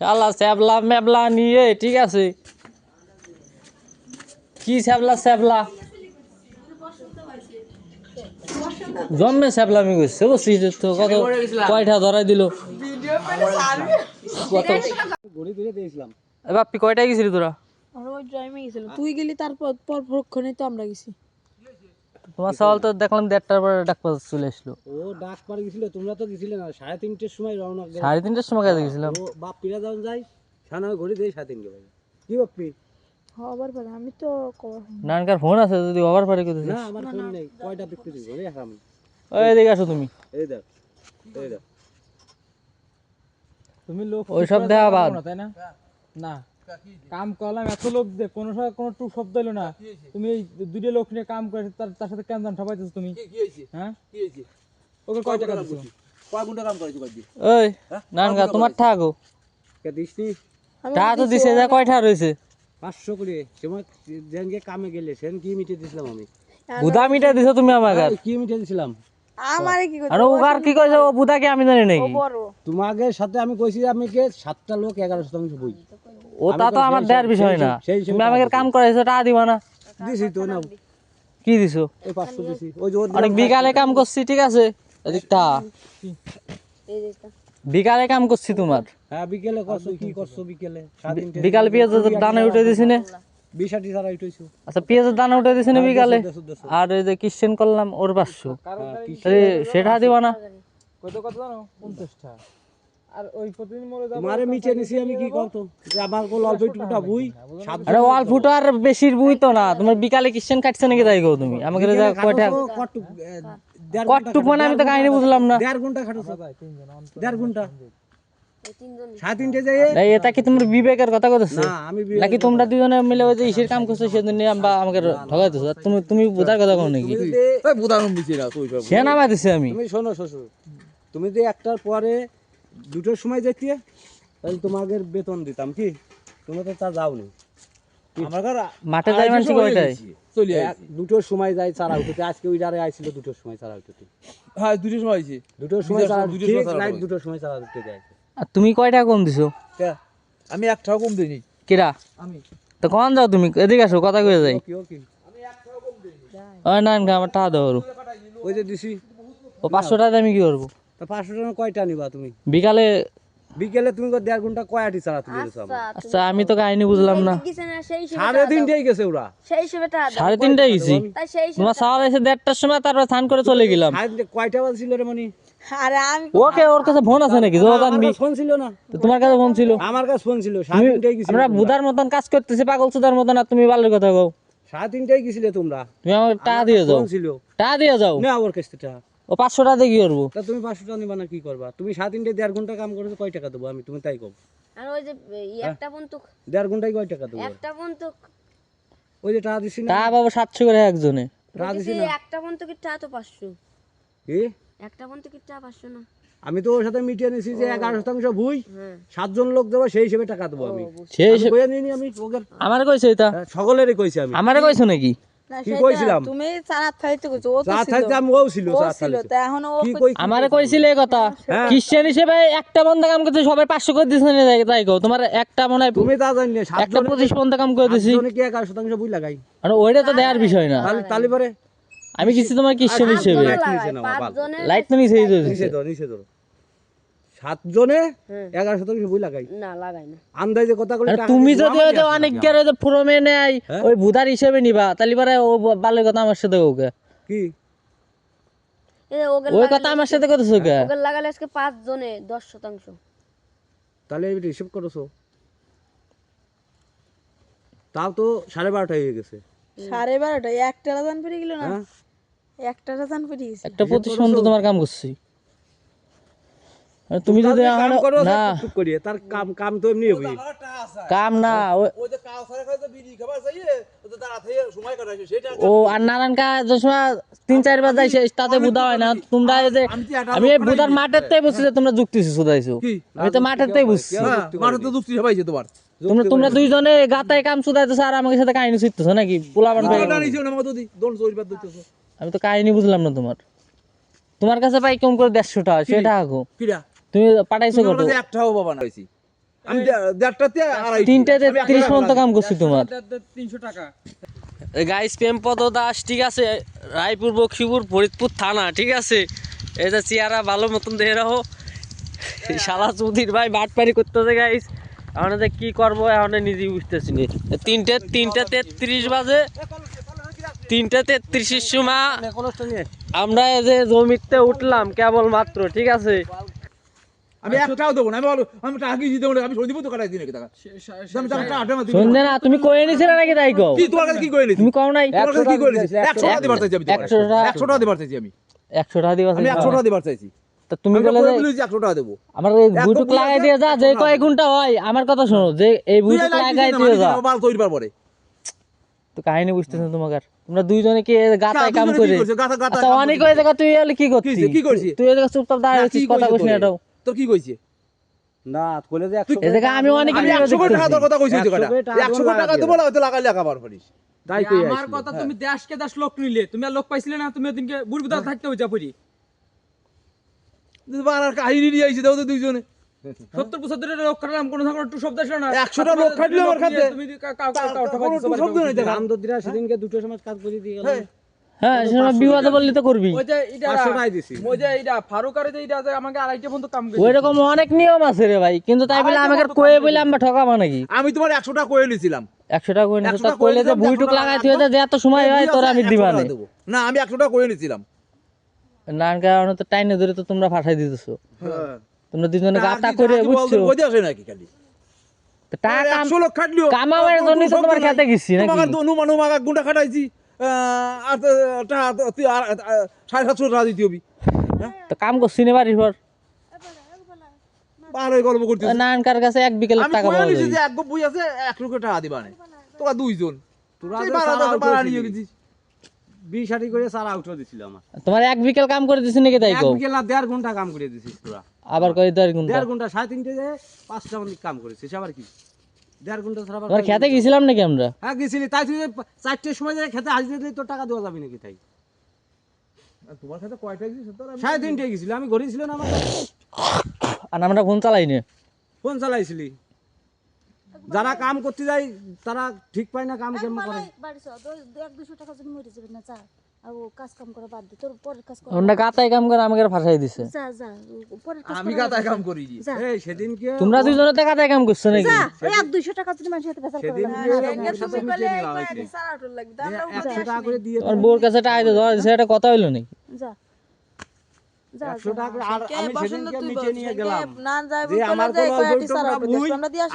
আল্লাহ স্যাবলা ম্যাবলা নিয়ে ঠিক আছে? কি স্যাবলা স্যাবলা জন্মে স্যাবলামি করছে বুঝছিস? তো কত কয়টা ধরাই দিল? কত? ঘড়ি ধরে দিয়েছিলাম। এ বাপ্পি কয়টায় গেছিলি তোরা? আমরা ওই ড্রাইভে গেছিলাম। তুই গেলি তারপর পর পরক্ষণে তো আমরা গেছি। তোমার সওয়াল তো দেখলাম দেড়টার পরে ডাক্তার চলে আসলো। ও ডাক পারে গেছিল তোমরা তো গেছিলে না সাড়ে তিনটের সময় রওনা দেয়। সাড়ে তিনটার সময় কাজে গেছিলাম। ও বাপ পিরা যাও যাই সানা ঘড়ি দিয়ে সাড়ে তিনটে বাজে। কি বাপ্পি হবার পরে আমি তো নানকার ফোন আছে যদি ওভার পারে করতে না আমার ফোন নেই কয়টা দেখতে দিব? রে আমি। ওই এদিকে আসো তুমি। এই দেখ এই দেখ। তুমি লোক ওই সব দেওয়া বাদ। তাই না? না। কাম করলাম এত লোক দে কোনো সময় কোনো টু শব্দ এলো না। তুমি এই দুটো লোক নিয়ে কাম করে তার তার সাথে কেন জান ঠপাইতেছো তুমি? হ্যাঁ? ওকে কয় টাকা দিছো ওই নানকা তোমার থাকো কে দিসনি টাকা তো দিছে যা কয়টা রয়েছে? পাঁচশো করে তোমার যেনকে কামে গেলে সেন কি মিটে দিছিলাম আমি? বুদা মিটা দিছো তুমি আমাকে কি মিটে দিছিলাম? আমারে কি করতে আর ওগার কি কইছে? ও বুদা আমি জানি নাকি তোমাকে সাথে আমি কইছি আমি কে? সাতটা লোক এগারো শতাংশ বই। ও তা তো আমার দেয়ার বিষয় না। তুমি আমাকে কাম করাইছো টাকা দিবা না। দিছি তো না কি দিছো? এই পাঁচশো দিছি। ওই যে অনেক বিকালে কাম করছি ঠিক আছে? এদিকটা এই বিকালে কাম করছি তোমার। হ্যাঁ বিকেলে করছ কি করছ বিকেলে? বিকালে পেঁয়াজের দানা উঠে দিছি না। আচ্ছা পেঁয়াজের দানা উঠে দিছি না বিকালে। দেড়শো দেড়শো আর ওই যে কিশ্চেন করলাম ওর পাঁচশো। হ্যাঁ, সেটা দিবা না। কত কত জানো পঞ্চাশটা। আর ওই প্রতিদিন মরে যাব তোমারে মিটে নিছি আমি কি করতো যে আমার কোল অল্প একটুটা বুই আরে ওয়াল আর বেশির বুই তো না তোমার বিকালে কিশ্চেন কাটছে নাকি তাই গো তুমি? আমাকে যা কয়টা? খাটো তো কটুক, এ, দেড় ঘণ্টা কটটুক মানে আমি তো কাহিনী বুঝলাম না। দেড় ঘণ্টা খাটোছো দেড় ঘণ্টা এই তিনজন। সাড়ে তিনটে যাই এই এটা কি তোমার বিবেকের কথা কইতেছো? না আমি বি- নাকি তোমরা দুজনে মিলে ওই যে ইসের কাম করছ সেদিন আমরা আমাকে ঠগাইতেছো আর তুমি তুমি কথা কও নাকি? সে নামাই দিছি আমি। তুমি শোনো শ্বশুর তুমি যদি একটার পরে দুটোর সময় যেতে তাহলে তোমাকে বেতন দিতাম কি? তুমি তো তা যাওনি। মাঠে যাই মানুষ কয়টায় এক- দুটোর সময় যাই চারা উঠতে আজকে ওই ডারে আইছিল দুটোর সময় চারা উঠতে হ্যাঁ সময় দুটোর সময় চারা দুটোর সময় চারা দুটোর সময় চারা উঠতে যায় আর তুমি কয়টা কম দিছো? আমি একটাও কম দিইনি। কিরা? আমি। তো কখন যাও তুমি? এদিকে আসো কথা কয়ে যাই। ওই না না, আমার টাকা দাও ওই যে দিছি। ও পাঁচশো টাকা আমি কি করব? তা পাঁচশো টাকা কয়টা নিবা তুমি? বিকালে বিকেলে তুমি দেড় ঘণ্টা কয়টি তুলে আচ্ছা আমি তো কাহিনী বুঝলাম না। সাড়ে তিনটেই গেছে ওরা। সাড়ে তিনটায় গেছি। তোমার সাওয়াল এসে দেড়টার সময় তারপর স্নান করে চলে গেলাম। কয়টা বাজছিল রে মনি ওকে ওর কাছে ফোন আছে নাকি? ফোন ছিল না। তোমার কাছে ফোন ছিল? আমার কাছে ফোন ছিল আমরা বুধার মতন কাজ করতেছি পাগল সুদার মতন আর তুমি বালের কথা কও। সাড়ে তিনটেই গেছিলে তোমরা। তুমি টাকা দিয়ে যাও। ফোন ছিল। দিয়ে যাও। না ওর কাছ থেকে টাকা। ও পাঁচশো টাকা দিয়ে কি করব? তা তুমি পাঁচশো টাকা নিবা না কি করবা? তুমি সাড়ে তিনটে দেড় ঘণ্টা কাম করেছ কয় টাকা দেবো? আমি তুমি তাই কব আর ওই যে এই একটা বন্দুক। দেড় ঘন্টায় কয় টাকা দেবো? একটা বন্দুক। ওই যে টাকা দিছি না? টাকা পাবো সাতশো করে একজনে। টাকা দিছি না? একটা বন্দুকের টাকা তো পাঁচশো। কি? একটা বন্দুকের টাকা পাঁচশো না। আমি তো ওর সাথে মিটিয়ে নিছি যে এগারো শতাংশ ভুই হ্যাঁ। সাতজন লোক দেবো সেই হিসেবে টাকা দেবো আমি। সেই হিসেবে- আমি ওকে আমারে কইছে এটা? হ্যাঁ, সকলেরই কইছি আমি। আমারে কইছো নাকি? কি কইছিলাম? তুমি চারাত খাইতে কইছো ও তো ছিল। থাকতে আমি ও ছিল ও ছিল থাকতে এখন ও আমারে কইছিলে এই কথা। হ্যাঁ। খ্রিস্টান হিসেবে একটা বন্ধ কাম করতে সবাই পাঁচশো করে দিচ্ছে না তাই- তাই কও? তোমার একটা মনে হয় তুমি তা জানি না একটা সাতজনে পঁচিশ বন্ধ কাম করে দিছি। সাতজনে কি এগারো শতাংশ বুই লাগাই? আর ওইটা তো দেওয়ার বিষয় না। তাহলে তাহলে পরে আমি কিছু তোমার খ্রিস্টান হিসেবে। লাইট তো নিচে নিচে সাতজনে হ্যাঁ। এগারো শতাংশ বই লাগাই। না লাগাই না। আন্দাজে কথা বলে তুমি যদি অনেক। গেলে যে ফোরমে নেয় হ্যাঁ? ওই ভুদার হিসেবে নিবা তাহলে পরে ও বালের কথা আমার সাথে ওকে কি? এই ওই কথা আমার সাথে কইতেছো কে? ওকে লাগালে আজকে পাঁচ জনে দশ শতাংশ। তাহলে এটা হিসেব করেছ। তাও তো সাড়ে বারোটা হয়ে গেছে। সাড়ে বারোটা একটা রাজান পেরে গেল না? হ্যাঁ। একটা রাজান পেরে গেছে। একটা প্রতিষ্ঠান তো তোমার কাম করছি। তুমি যদি কাম করো না। টুক তার কাম কাম তো এমনি হবে কাম না ও- ওই যে কাউ খাই তো বিড়ি খাবার চাইয়ে ও তো দাঁড়া থেকে সময় কাটাইছে সেটা ও আর কা তিন চারবার যাইছে তাতে বুধা হয় না। তোমরা এই যে আমি এই বুধার মাঠের তাই বুঝছি যে তোমরা যুক্তি সুদাইছো কি? আমি তো মাঠের তাই হ্যাঁ মাঠে তো যুক্তি সবাইছে তোমার। তোমরা তোমরা দুইজনে গাতায় কাম সুদাইতেছো আর আমাকে সাথে কাহিনী শিখতেছো নাকি? আমি তো কাহিনী বুঝলাম না তোমার। তোমার কাছে পাই কেমন করে দেড়শো টাকা সেটা আঁকো। কিরা তুমি পাঠাইছো কত? তোমরা যে একটাও বাবা না হইছি আমি দেড়টাতে আড়াই তিনটে তেত্রিশ পর্যন্ত কাম করছি তোমার। তিনশো টাকা। গাইস প্রেমপদ দাস ঠিক আছে? রায়পুর বক্সিপুর ফরিদপুর থানা ঠিক আছে? এই যে চেয়ারা ভালো মতন দেখে রাখো। শালা চৌধুরীর ভাই বাটপারি করতেছে গাইস এখন যে কি করব এখন নিজেই বুঝতেছি নি। তিনটে তিনটে তেত্রিশ বাজে। তিনটে তেত্রিশের সময় আমরা এই যে জমিতে উঠলাম কেবল মাত্র ঠিক আছে? আমি একটাও দেবো না। আমি বলো আমি টাকা কি দিতে আমি তো কাটাই দিই নাকি টাকা আমি টাকা আটে না তুমি কয়ে নিছিলে নাকি তাই কও? কি তোমার কাছে কি নিছি তুমি কও নাই। তোমার কাছে কি করে নিছি একশো টাকা দিবার চাইছি আমি তোমার একশো টাকা। একশো টাকা দিবার চাইছি আমি। একশো টাকা দিবা আমি একশো টাকা দিবার চাইছি। তা তুমি বলে যে বলেছি একশো টাকা দেবো। আমার এই এক বুটুক লাগাই দিয়ে যা যে কয় ঘণ্টা হয় আমার কথা শোনো যে এই বুটুক লাগাই দিয়ে যা। মাল তৈরি পরে তো কাহিনী বুঝতেছ তোমাকে তোমরা দুইজনে কি গাতায় কাম করে? করছে? গাথা গাথা আচ্ছা অনেক। ওই জায়গা তুই এলে কি করছিস? কি করছি? তুই এই জায়গা চুপচাপ দাঁড়িয়ে আছিস কি কথা কইছে কইস না তোরে? কি কইছে? না কইলে যে একশো এই জায়গা আমি অনেক টাকা তোর কথা কইছি তো একশো কথা কোটি টাকা লাগাই দেবো না হয়তো লাগাই লেখাবার পারিস তাই কই আমার কথা তুমি দেশকে দেশ লোক নিলে তুমি আর লোক পাইছিলে না তুমি ওদিনকে বুড়বুদা থাকতে হইছা পড়ি আর কাহিনী নিয়ে আইছি দাও তো দুইজনে। সত্তর লোক খাটলাম কোনো শব্দ আসলো না। একশোটা লোক খাটলে আমার খাতে। তুমি সময় হ্যাঁ। আড়াইটা পর্যন্ত কাম করে ওই রকম অনেক নিয়ম আছে রে ভাই কিন্তু তাই বলে আমাকে কয়ে বলে আমরা ঠকাবো নাকি? আমি তোমার একশো টাকা কয়ে নিয়েছিলাম একশো টাকা তা টাকা কইলে যে একশো লাগাই তুই যে এত সময় হয় তোর আমি টাকা দেবো। না আমি একশো টাকা কয়ে নিয়েছিলাম না কারণে তো টাইনে ধরে তো তোমরা ফাটাই দিতেছো। তোমরা দুজনে গাতা করে বুঝছ? নাকি খালি। টাকা কামাবার জন্যই তো তোমার খেতে গেছি নাকি? মানু মাগা গুন্ডা খাটাইছি। আর তো- টা- তো- তুই আর- আর- সাড়ে সাতশো টাকা দিতে হবি। তো কাম করছি না বাড়ির পর আর ওই গল্প করতে নানকার কাছে এক বিকেলের আমি টাকা পাওয়া যায়। যে এক বই আছে এক লক্ষ টাকা দিবা না। তোরা দুইজন। তোরা বারো। নিয়ে গেছিস। বিশ করে সারা দিছিল আমার। তোমার এক বিকেল কাম করে দিছি নাকি তাই এক বিকেল না দেড় ঘণ্টা কাম করে দিছিস তোরা। আবার কই দেড় ঘণ্টা? দেড় ঘণ্টা সাড়ে তিনটে পাঁচটা মধ্যে কাম করেছিস। আবার কি? দেড় ঘণ্টা ছাড়া আবার খেতে গেছিলাম নাকি আমরা? হ্যাঁ গেছিলি। তাই তুই চারটের সময় যে খেতে হাজির দিলি তোর টাকা দেওয়া যাবে নাকি তাই? তোমার কাছে কয়টা গেছিস তোরা সাড়ে তিনটে গেছিল। আমি ঘরে ছিল না আমার আর আমরা ফোন চালাই না ফোন চালাইছিলি। যারা কাম করতে যায় তারা ঠিক পায় না কাম কেমন করে। বাড়ি চল। টাকা যদি মরে যাবে না যা আর ও কাজ কাম করে বাদ দে তোর পরের কাজ কর। আমরা গাতায় কাম করে আমাকে ফাঁসাই দিছে। যা যা ও পরের কাজ আমি করা কাতায় বাদ দে। কাম করি জি যা। এই সেদিনকে তোমরা দুজনে তো গাতায় কাম করছ নাকি? যা ওই এক দুইশো টাকা যদি মানুষের সাথে বেচার করে। সেদিনকে ওর সাথে মিটিয়ে নেওয়া হয়েছে। একশো টাকা করে দিয়ে তোমার বউর কাছে এটা কথা হইল নাকি?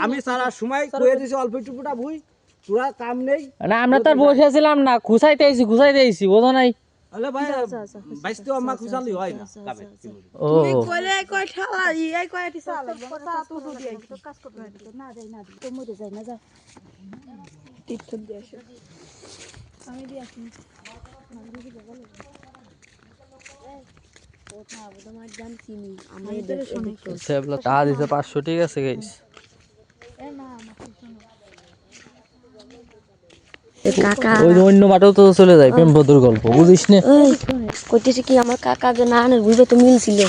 আমি সারা সময় কয়ে দিছি অল্প একটু ফুটা ভুই। কাম নেই। না আমরা তো আর বসেছিলাম না খুসাইতে আইছি খুসাইতে আইছি বোঝো নাই। আরে ভাই তো আমার খুশালি হয় না কামে। ও। কইলে কয় ঠালা এই কয়টি সালা সা তো তো কাজ করতে না যাই না তো মরে যাই না যা। তীর্থ আসো। আমি আসি। দিছে পাঁচশো ঠিক আছে গাইস। কাকা ওই অন্য মাঠেও তো চলে যায় প্রেম বধুর গল্প বুঝিস না? ওই কি আমার কাকা যে নানের বুঝে তো মিলছিল।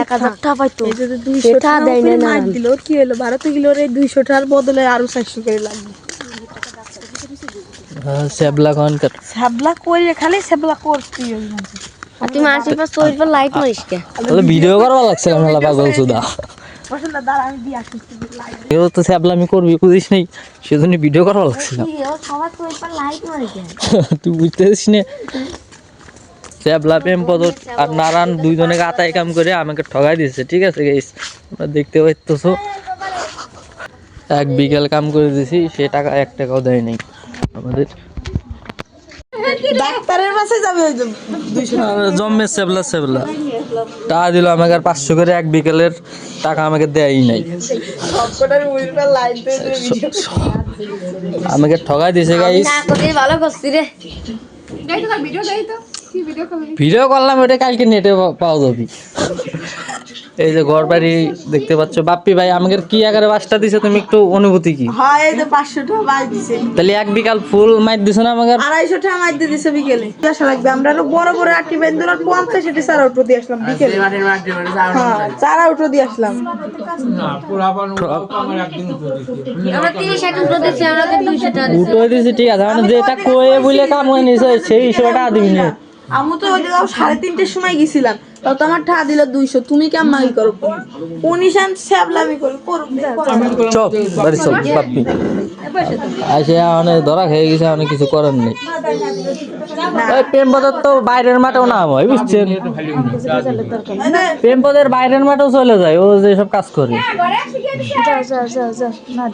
এক হাজার পাইতো। এই যে দুইশো সেটা দেয় না না দিল কি হলো? ভারতে গেল ওর দুইশো টাকার বদলে আরও চারশো করে লাগবে। সেবলা খানকার সাবলা করে। খালি করতে আর তুমি লাইট মারিস কে? ভিডিও করবা লাগছিল পাগল সুদা। এও তো করবি বুঝিস নাই? সেজন্য ভিডিও করা লাগছিল তুই বুঝতে না? প্রেম আর নারায়ণ দুইজনে গাতায় কাম করে আমাকে ঠগাই দিয়েছে ঠিক আছে তোমরা দেখতে পাইতেছো? এক বিকেল কাম করে দিছি সে টাকা এক টাকাও দেয় নাই আমাদের। ডাক্তারের পাশে যাবে ওই জম্মে সেবলা সেবলা। টাকা দিল আমাকে আর পাঁচশো করে এক বিকেলের টাকা আমাকে দেয়ই নাই। আমাকে ঠগাই দিছে গাইস ভালো করছি রে। ভিডিও করলাম ওটা কালকে নেটে পাওয়া যাবে। এই যে ঘর বাড়ি দেখতে পাচ্ছ। বাপ্পি ভাই আমাদের কি আকারে বাসটা দিছে তুমি একটু অনুভূতি কি? হ্যাঁ এই যে পাঁচশো টাকা বাজ দিছে। তাহলে এক বিকাল ফুল মাইট দিছো না আমাদের আড়াইশো টাকা মাইর দিয়ে দিছে বিকেলে। আসা লাগবে? আমরা আরও বড় বড় আটি বেন্দুর আর পঞ্চাশ এটি চারা উঠো দিয়ে আসলাম বিকেলে। হ্যাঁ চারা উঠো দিয়ে আসলাম। উঠে দিছি। ঠিক আছে। মানে যেটা কয়ে বলে কাম হয়ে নিছে সেই হিসেবে টাকা দিবি না আমি তো ওই জায়গায় সাড়ে তিনটের সময় গেছিলাম। তো আমার টাকা দিল দুইশো। তুমি কেমন মাগি করো? উনিশান স্যাবলামি করি চল বাড়ি চল বাপ্পি আসে অনেক ধরা খেয়ে গেছে অনেক কিছু করার নেই। ওই প্রেমপদের তো বাইরের মাঠেও নাম হয় বুঝছেন? প্রেমপদের বাইরের মাঠেও চলে যায় ও যে সব কাজ করে। যা যা যা যা না